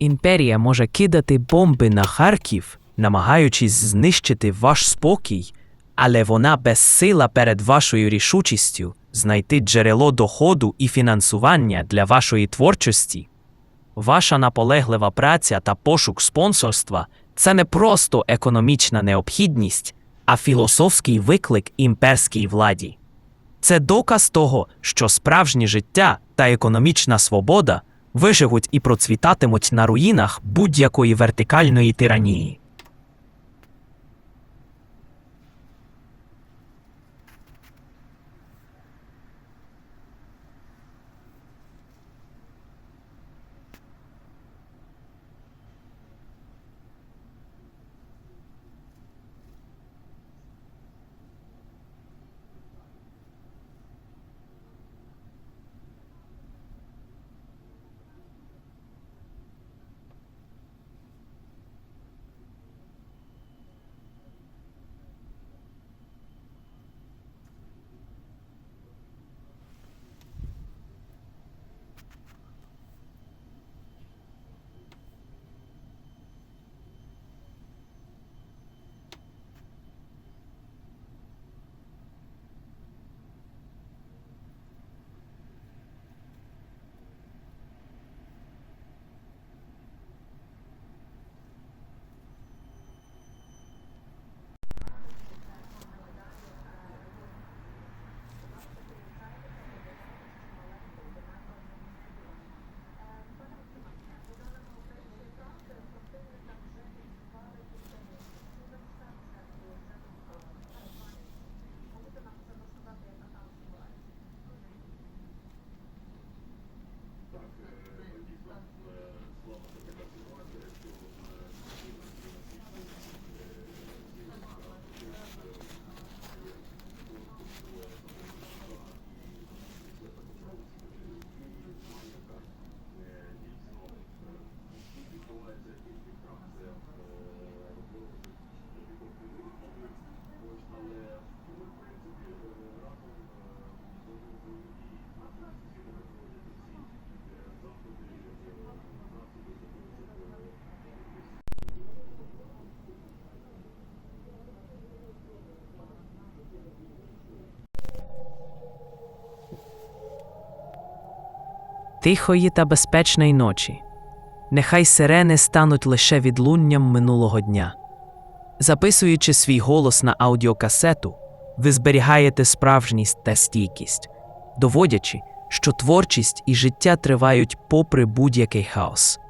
Імперія може кидати бомби на Харків, намагаючись знищити ваш спокій, але вона безсила перед вашою рішучістю знайти джерело доходу і фінансування для вашої творчості. Ваша наполеглива праця та пошук спонсорства це не просто економічна необхідність, а філософський виклик імперській владі. Це доказ того, що справжнє життя та економічна свобода виживуть і процвітатимуть на руїнах будь-якої вертикальної тиранії. Well, I think I got the one there. Тихої та безпечної ночі. Нехай сирени стануть лише відлунням минулого дня. Записуючи свій голос на аудіокасету, ви зберігаєте справжність та стійкість, доводячи, що творчість і життя тривають попри будь-який хаос.